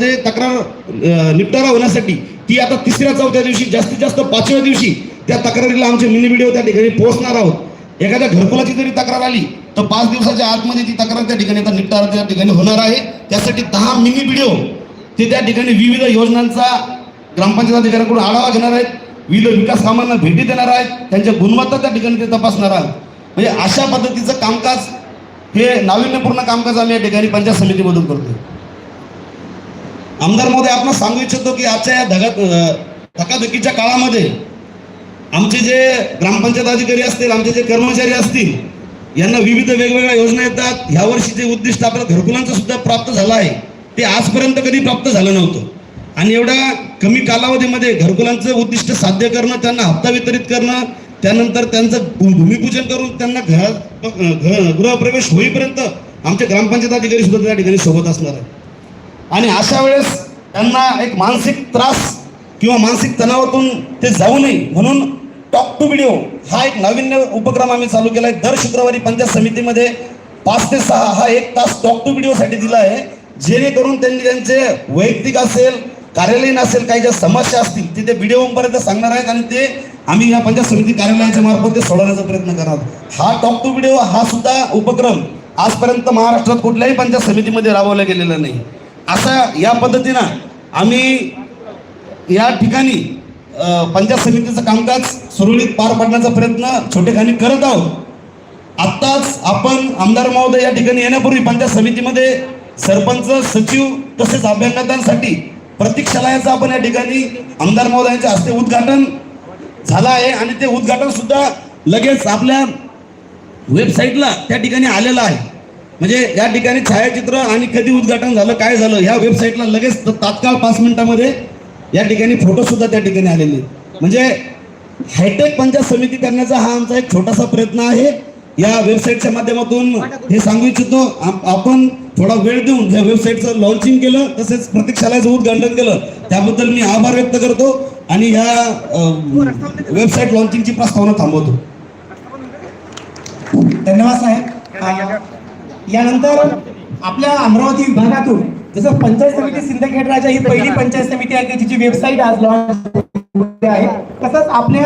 ते तक्रार निपटारा होण्यासाठी ती आता तिसऱ्या चौथ्या दिवशी जास्तीत जास्त पाचव्या दिवशी त्या तक्रारीला आमचे मिनी व्हिडिओ त्या ठिकाणी पोहोचणार आहोत. एखाद्या घरकुलाची जरी तक्रार आली तर पाच दिवसाच्या आतमध्ये ती तक्रार त्या ठिकाणी आता निपटारा त्या ठिकाणी होणार आहे. त्यासाठी दहा मिनी व्हिडिओ ते त्या ठिकाणी विविध योजनांचा ग्रामपंचायत अधिकाऱ्यांकडून आढावा घेणार आहेत. विविध विकास कामांना भेटी देणार आहेत. त्यांच्या गुणवत्ता त्या ठिकाणी ते तपासणार आहेत. म्हणजे अशा पद्धतीचं कामकाज हे नाविन्यपूर्ण कामकाज आम्ही या ठिकाणी पंचायत समितीमधून करतोय. आमदारमध्ये आपण सांगू इच्छितो की आजच्या या धगात धकाधकीच्या काळामध्ये आमचे जे ग्रामपंचायत अधिकारी असतील आमचे जे कर्मचारी असतील यांना विविध वेगवेगळ्या योजना येतात. ह्या वर्षी जे उद्दिष्ट आपल्या घरकुलांचं सुद्धा प्राप्त झालं आहे ते आजपर्यंत कधी प्राप्त झालं नव्हतं. आणि एवढ्या कमी कालावधीमध्ये घरकुलांचं उद्दिष्ट साध्य करणं त्यांना हप्ता वितरित करणं त्यानंतर त्यांचं भू- भूमिपूजन करून त्यांना घरात गृहप्रवेश होईपर्यंत आमचे ग्रामपंचायत अधिकारी सुद्धा त्या ठिकाणी सोबत असणार आहे आणि अशा वेळेस त्यांना एक मानसिक त्रास किंवा मानसिक तणावातून ते जाऊ नये म्हणून टॉक टू व्हिडिओ हा एक नाविन्य उपक्रम आम्ही चालू केला आहे दर शुक्रवारी पंचायत समितीमध्ये पाच ते सहा हा एक तास टॉक टू व्हिडिओसाठी दिला आहे. जेणेकरून त्यांनी त्यांचे वैयक्तिक असेल कार्यालयीन असेल काही ज्या समस्या असतील ते ते व्हिडिओपर्यंत सांगणार आहेत आणि ते आम्ही या पंचायत समिती कार्यालयाच्या मार्फत ते सोडवण्याचा प्रयत्न करणार. हा टॉक टू व्हिडिओ हा सुद्धा उपक्रम आजपर्यंत महाराष्ट्रात कुठल्याही पंचायत समितीमध्ये राबवला गेलेला नाही. असा या पद्धतीनं आम्ही या ठिकाणी पंचायत समितीचं कामकाज सुरळीत पार पाडण्याचा प्रयत्न छोटेखानी करत आहोत. आत्ताच आपण आमदार महोदय या ठिकाणी येण्यापूर्वी पंचायत समितीमध्ये सरपंच सचिव तसेच अभ्यंगतांसाठी प्रतीक्षालयाचं आपण या ठिकाणी आमदार महोदयांच्या हस्ते उद्घाटन झालं आहे आणि ते उद्घाटन सुद्धा लगेच आपल्या वेबसाईटला त्या ठिकाणी आलेलं आहे. म्हणजे या ठिकाणी छायाचित्र आणि कधी उद्घाटन झालं काय झालं ह्या वेबसाईटला लगेच तात्काळ पाच मिनिटामध्ये या ठिकाणी फोटो सुद्धा त्या ठिकाणी आलेले. म्हणजे हायटेक पंचायत समिती करण्याचा हा आमचा एक छोटासा प्रयत्न आहे. या वेबसाईटच्या माध्यमातून हे सांगू इच्छितो आप- आपण थोडा वेळ देऊन या वेबसाईटचं लॉन्चिंग केलं तसेच प्रतीक्षालयाचं उद्घाटन केलं त्याबद्दल मी आभार व्यक्त करतो आणि ह्या वेबसाईट लॉन्चिंगची प्रस्तावना थांबवतो. धन्यवाद साहेब. यानंतर आपल्या अमरावती विभागातून जसं पंचायत समिती सिंदखेड राजा ही पहिली पंचायत समिती आहे जिची वेबसाईट आज लॉन्च आहे. तसंच आपल्या